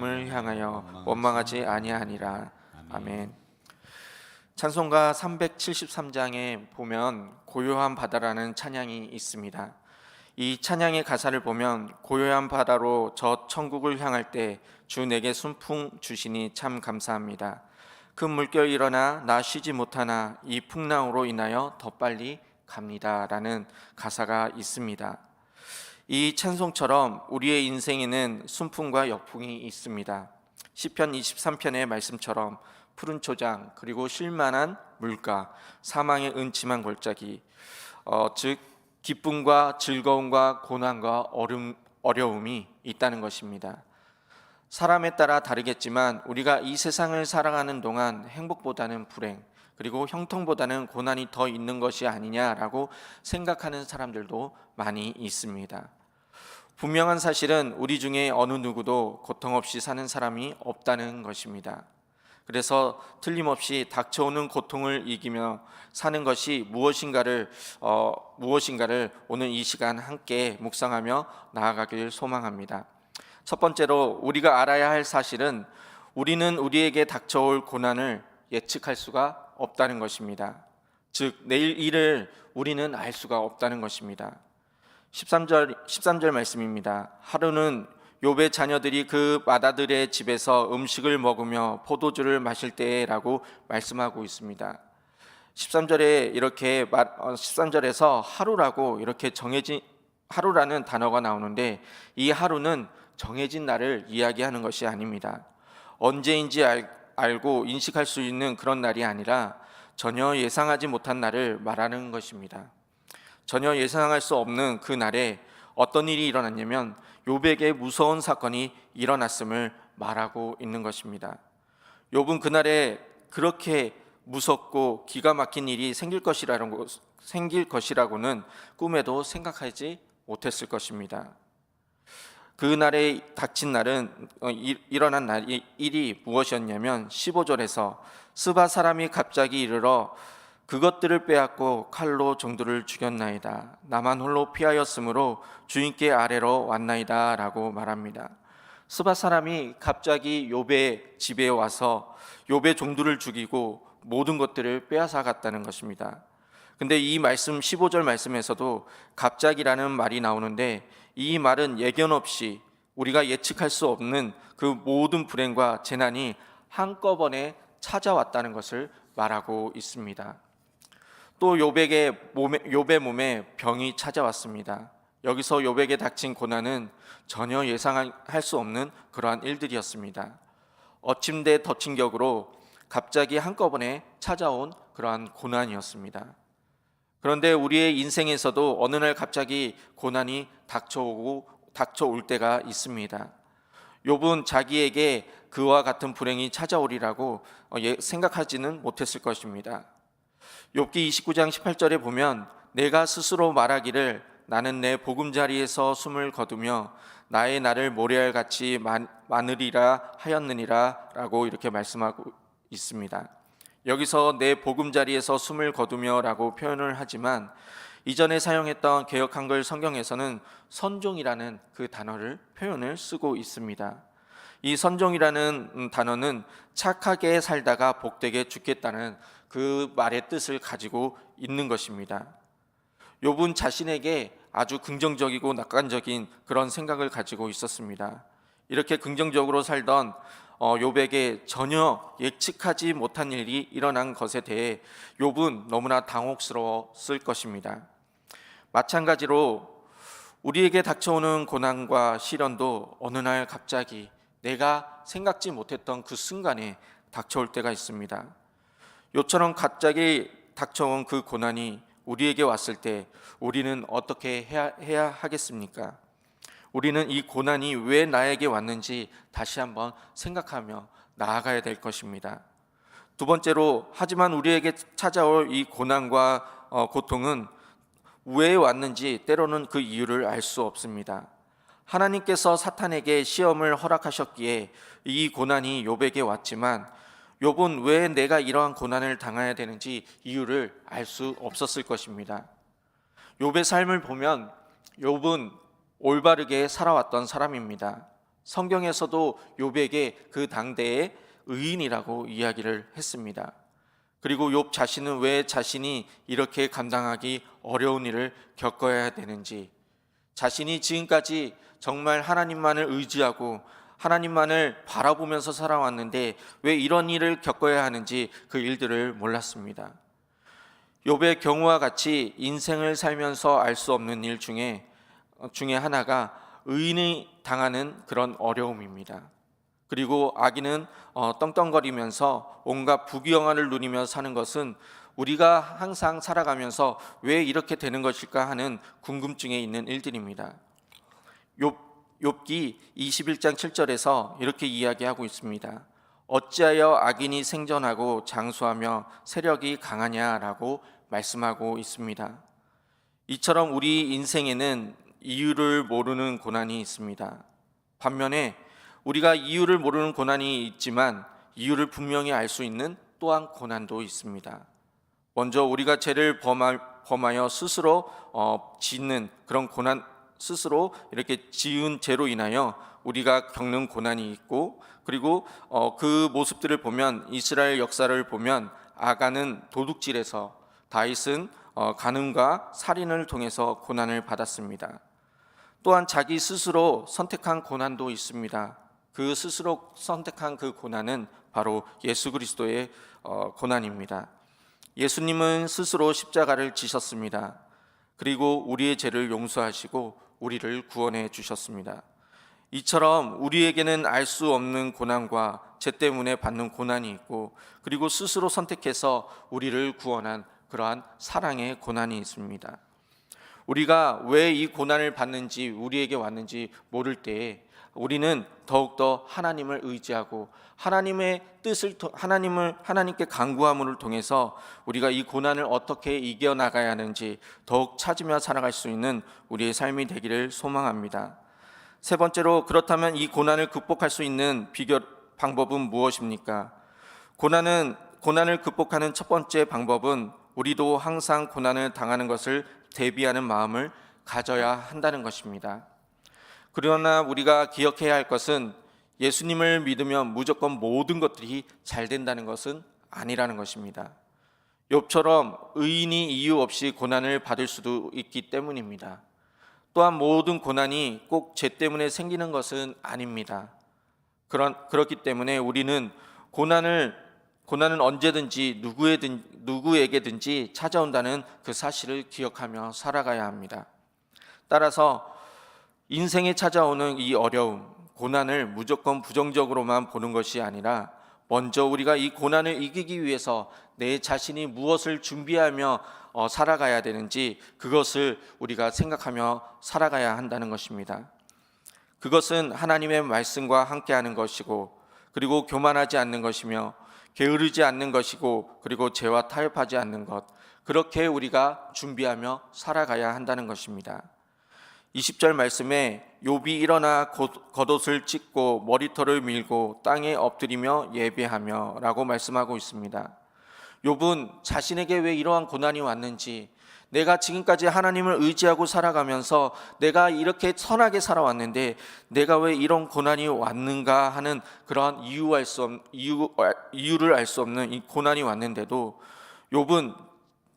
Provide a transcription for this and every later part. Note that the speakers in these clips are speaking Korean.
하나님을 향하여 원망하지 아니하니라. 아멘. 찬송가 373장에 보면 고요한 바다라는 찬양이 있습니다. 이 찬양의 가사를 보면 고요한 바다로 저 천국을 향할 때 주 내게 순풍 주시니 참 감사합니다. 큰 물결 일어나 나 쉬지 못하나 이 풍랑으로 인하여 더 빨리 갑니다라는 가사가 있습니다. 이 찬송처럼 우리의 인생에는 순풍과 역풍이 있습니다. 시편 23편의 말씀처럼 푸른 초장 그리고 쉴만한 물가 사망의 은침한 골짜기 어, 즉 기쁨과 즐거움과 고난과 어름, 어려움이 있다는 것입니다. 사람에 따라 다르겠지만 우리가 이 세상을 살아가는 동안 행복보다는 불행 그리고 형통보다는 고난이 더 있는 것이 아니냐라고 생각하는 사람들도 많이 있습니다. 분명한 사실은 우리 중에 어느 누구도 고통 없이 사는 사람이 없다는 것입니다. 그래서 틀림없이 닥쳐오는 고통을 이기며 사는 것이 무엇인가를 어, 무엇인가를 오늘 이 시간 함께 묵상하며 나아가길 소망합니다. 첫 번째로 우리가 알아야 할 사실은 우리는 우리에게 닥쳐올 고난을 예측할 수가 없다는 것입니다. 즉 내일 일을 우리는 알 수가 없다는 것입니다. 13절 13절 말씀입니다. 하루는 욥의 자녀들이 그 마다들의 집에서 음식을 먹으며 포도주를 마실 때라고 말씀하고 있습니다. 13절에 이렇게 13절에서 하루라고 이렇게 정해진 하루라는 단어가 나오는데 이 하루는 정해진 날을 이야기하는 것이 아닙니다. 언제인지 알, 알고 인식할 수 있는 그런 날이 아니라 전혀 예상하지 못한 날을 말하는 것입니다. 전혀 예상할 수 없는 그 날에 어떤 일이 일어났냐면 요백의 무서운 사건이 일어났음을 말하고 있는 것입니다. 욥은 그날에 그렇게 무섭고 기가 막힌 일이 생길 것이라는 생길 것이라고는 꿈에도 생각하지 못했을 것입니다. 그날에 닥친 날은 어, 일어난 날 일이 무엇이었냐면 15절에서 스바 사람이 갑자기 이르러 그것들을 빼앗고 칼로 종들을 죽였나이다. 나만 홀로 피하였으므로 주인께 아래로 왔나이다 라고 말합니다. 스바 사람이 갑자기 요배 집에 와서 요배 종들을 죽이고 모든 것들을 빼앗아 갔다는 것입니다. 근데 이 말씀 15절 말씀에서도 갑자기라는 말이 나오는데 이 말은 예견 없이 우리가 예측할 수 없는 그 모든 불행과 재난이 한꺼번에 찾아왔다는 것을 말하고 있습니다. 또 요백의 몸에 요배 몸에 병이 찾아왔습니다. 여기서 요백에 닥친 고난은 전혀 예상할 수 없는 그러한 일들이었습니다. 어침대 덮친 격으로 갑자기 한꺼번에 찾아온 그러한 고난이었습니다. 그런데 우리의 인생에서도 어느 날 갑자기 고난이 닥쳐오고 닥쳐올 때가 있습니다. 욥은 자기에게 그와 같은 불행이 찾아오리라고 어, 예, 생각하지는 못했을 것입니다. 욥기 29장 18절에 보면 내가 스스로 말하기를 나는 내 보금자리에서 숨을 거두며 나의 나를 모래알 같이 많으리라 하였느니라라고 이렇게 말씀하고 있습니다. 여기서 내 보금자리에서 숨을 거두며라고 표현을 하지만 이전에 사용했던 개역 한글 성경에서는 선종이라는 그 단어를 표현을 쓰고 있습니다. 이 선종이라는 음, 단어는 착하게 살다가 복되게 죽겠다는 그 말의 뜻을 가지고 있는 것입니다. 욥은 자신에게 아주 긍정적이고 낙관적인 그런 생각을 가지고 있었습니다. 이렇게 긍정적으로 살던 어, 욥에게 전혀 예측하지 못한 일이 일어난 것에 대해 욥은 너무나 당혹스러웠을 것입니다. 마찬가지로 우리에게 닥쳐오는 고난과 시련도 어느 날 갑자기 내가 생각지 못했던 그 순간에 닥쳐올 때가 있습니다. 요처럼 갑자기 닥쳐온 그 고난이 우리에게 왔을 때 우리는 어떻게 해야, 해야 하겠습니까? 우리는 이 고난이 왜 나에게 왔는지 다시 한번 생각하며 나아가야 될 것입니다. 두 번째로 하지만 우리에게 찾아올 이 고난과 어, 고통은 왜 왔는지 때로는 그 이유를 알 수 없습니다. 하나님께서 사탄에게 시험을 허락하셨기에 이 고난이 욥에게 왔지만 욥은 왜 내가 이러한 고난을 당해야 되는지 이유를 알 수 없었을 것입니다. 욥의 삶을 보면 욥은 올바르게 살아왔던 사람입니다. 성경에서도 욥에게 그 당대의 의인이라고 이야기를 했습니다. 그리고 욥 자신은 왜 자신이 이렇게 감당하기 어려운 일을 겪어야 되는지 자신이 지금까지 정말 하나님만을 의지하고 하나님만을 바라보면서 살아왔는데 왜 이런 일을 겪어야 하는지 그 일들을 몰랐습니다. 욥의 경우와 같이 인생을 살면서 알 수 없는 일 중에 중에 하나가 의인이 당하는 그런 어려움입니다. 그리고 아기는 어, 떵떵거리면서 온갖 부귀영화를 누리며 사는 것은 우리가 항상 살아가면서 왜 이렇게 되는 것일까 하는 궁금증에 있는 일들입니다. 욥 욥기 21장 7절에서 이렇게 이야기하고 있습니다. 어찌하여 악인이 생존하고 장수하며 세력이 강하냐라고 말씀하고 있습니다. 이처럼 우리 인생에는 이유를 모르는 고난이 있습니다. 반면에 우리가 이유를 모르는 고난이 있지만 이유를 분명히 알 수 있는 또한 고난도 있습니다. 먼저 우리가 죄를 범하, 범하여 스스로 어, 짓는 그런 고난 스스로 이렇게 지은 죄로 인하여 우리가 겪는 고난이 있고 그리고 어, 그 모습들을 보면 이스라엘 역사를 보면 아가는 도둑질에서 다윗은 어, 간음과 살인을 통해서 고난을 받았습니다. 또한 자기 스스로 선택한 고난도 있습니다. 그 스스로 선택한 그 고난은 바로 예수 그리스도의 어, 고난입니다. 예수님은 스스로 십자가를 지셨습니다. 그리고 우리의 죄를 용서하시고 우리를 구원해 주셨습니다. 이처럼 우리에게는 알 수 없는 고난과 죄 때문에 받는 고난이 있고 그리고 스스로 선택해서 우리를 구원한 그러한 사랑의 고난이 있습니다. 우리가 왜 이 고난을 받는지 우리에게 왔는지 모를 때에 우리는 더욱더 하나님을 의지하고 하나님의 뜻을 통- 하나님을 하나님께 간구함을 통해서 우리가 이 고난을 어떻게 이겨 나가야 하는지 더욱 찾으며 살아갈 수 있는 우리의 삶이 되기를 소망합니다. 세 번째로 그렇다면 이 고난을 극복할 수 있는 비결 방법은 무엇입니까? 고난은 고난을 극복하는 첫 번째 방법은 우리도 항상 고난을 당하는 것을 대비하는 마음을 가져야 한다는 것입니다. 그러나 우리가 기억해야 할 것은 예수님을 믿으면 무조건 모든 것들이 잘 된다는 것은 아니라는 것입니다. 욥처럼 의인이 이유 없이 고난을 받을 수도 있기 때문입니다. 또한 모든 고난이 꼭 죄 때문에 생기는 것은 아닙니다. 그런 그렇기 때문에 우리는 고난을 고난은 언제든지 누구에든 누구에게든지 찾아온다는 그 사실을 기억하며 살아가야 합니다. 따라서 인생에 찾아오는 이 어려움, 고난을 무조건 부정적으로만 보는 것이 아니라 먼저 우리가 이 고난을 이기기 위해서 내 자신이 무엇을 준비하며 어, 살아가야 되는지 그것을 우리가 생각하며 살아가야 한다는 것입니다. 그것은 하나님의 말씀과 함께하는 것이고 그리고 교만하지 않는 것이며 게으르지 않는 것이고 그리고 죄와 타협하지 않는 것 그렇게 우리가 준비하며 살아가야 한다는 것입니다. 20절 말씀에 욥이 일어나 곧- 겉옷을 찢고 머리털을 밀고 땅에 엎드리며 예배하며 라고 말씀하고 있습니다. 욥은 자신에게 왜 이러한 고난이 왔는지 내가 지금까지 하나님을 의지하고 살아가면서 내가 이렇게 선하게 살아왔는데 내가 왜 이런 고난이 왔는가 하는 그러한 이유 알수 없, 이유, 이유를 알 수 없는 이 고난이 왔는데도 욥은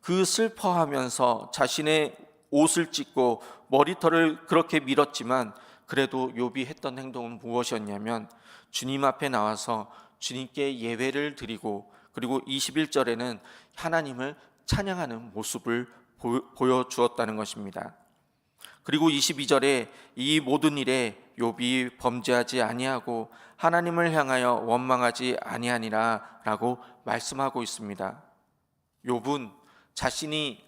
그 슬퍼하면서 자신의 옷을 찢고 머리털을 그렇게 밀었지만 그래도 욥이 했던 행동은 무엇이었냐면 주님 앞에 나와서 주님께 예배를 드리고 그리고 21절에는 하나님을 찬양하는 모습을 보- 보여주었다는 것입니다. 그리고 22절에 이 모든 일에 욥이 범죄하지 아니하고 하나님을 향하여 원망하지 아니하니라라고 말씀하고 있습니다. 욥은 자신이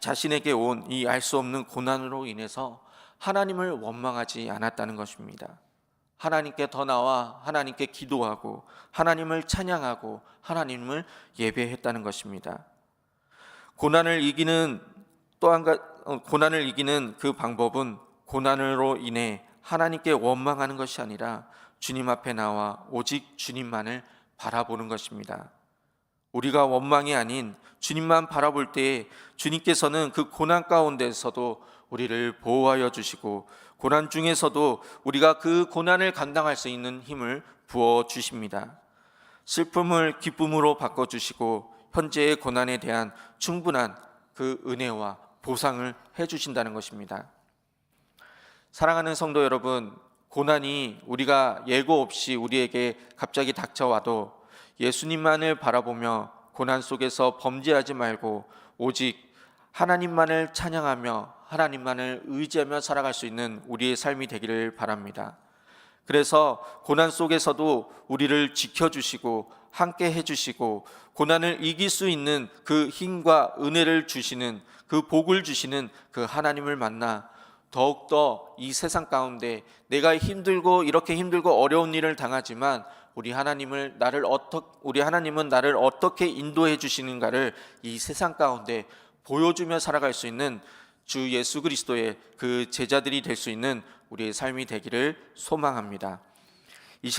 자신에게 온 이 알 수 없는 고난으로 인해서 하나님을 원망하지 않았다는 것입니다. 하나님께 더 나와 하나님께 기도하고 하나님을 찬양하고 하나님을 예배했다는 것입니다. 고난을 이기는 또한 가지 고난을 이기는 그 방법은 고난으로 인해 하나님께 원망하는 것이 아니라 주님 앞에 나와 오직 주님만을 바라보는 것입니다. 우리가 원망이 아닌 주님만 바라볼 때에 주님께서는 그 고난 가운데서도 우리를 보호하여 주시고 고난 중에서도 우리가 그 고난을 감당할 수 있는 힘을 부어 주십니다. 슬픔을 기쁨으로 바꿔 주시고 현재의 고난에 대한 충분한 그 은혜와 보상을 해 주신다는 것입니다. 사랑하는 성도 여러분, 고난이 우리가 예고 없이 우리에게 갑자기 닥쳐와도 예수님만을 바라보며 고난 속에서 범죄하지 말고 오직 하나님만을 찬양하며 하나님만을 의지하며 살아갈 수 있는 우리의 삶이 되기를 바랍니다. 그래서 고난 속에서도 우리를 지켜주시고 함께 해주시고 고난을 이길 수 있는 그 힘과 은혜를 주시는 그 복을 주시는 그 하나님을 만나 더욱더 이 세상 가운데 내가 힘들고 이렇게 힘들고 어려운 일을 당하지만 우리 하나님을 나를 어떻게 우리 하나님은 나를 어떻게 인도해 주시는가를 이 세상 가운데 보여주며 살아갈 수 있는 주 예수 그리스도의 그 제자들이 될 수 있는 우리의 삶이 되기를 소망합니다. 이 시간